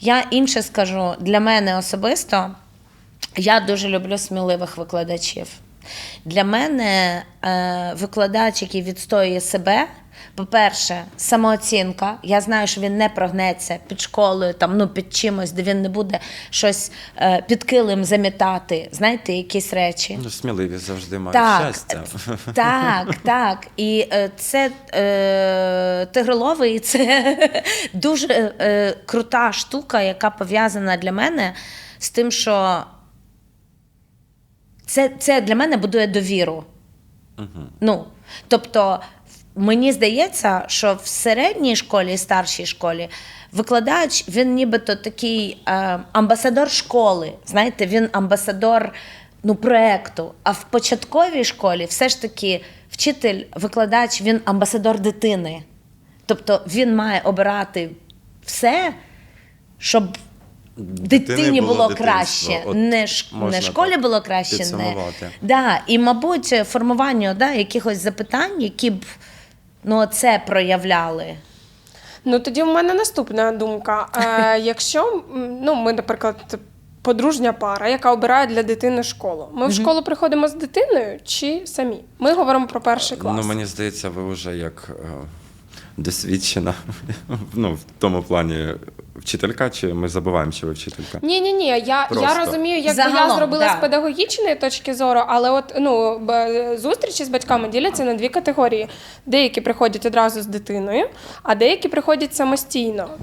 Я інше скажу для мене особисто. Я дуже люблю сміливих викладачів. Для мене е, викладач, який відстоює себе, по-перше, самооцінка. Я знаю, що він не прогнеться під школою, там, ну, під чимось, де він не буде щось е, під килим замітати, знаєте, якісь речі. Ну, сміливі завжди мають Так, щастя. так, так. І е, це е, тигроловий, це дуже е, крута штука, яка пов'язана для мене з тим, що це, це для мене будує довіру. Ну, тобто, мені здається, що в середній школі і старшій школі викладач він нібито такий е, амбасадор школи. Знаєте, він амбасадор ну, проекту. А в початковій школі все ж таки вчитель, викладач, він амбасадор дитини. Тобто він має обирати все, щоб Дитини дитині було, було краще. От Не, ш... не школі було краще, не. Да. І, мабуть, формування да, якихось запитань, які б ну, це проявляли. Ну тоді в мене наступна думка. Е, якщо ну, ми, наприклад, подружня пара, яка обирає для дитини школу. Ми в школу приходимо з дитиною чи самі? Ми говоримо про перший клас. Ну, мені здається, ви вже як е, досвідчена ну, в тому плані вчителька, чи ми забуваємо, що ви вчителька? Ні, ні, ні. Я, я розумію, як Загалом, я зробила да. з педагогічної точки зору, але от ну б- зустрічі з батьками діляться на дві категорії: деякі приходять одразу з дитиною, а деякі приходять самостійно.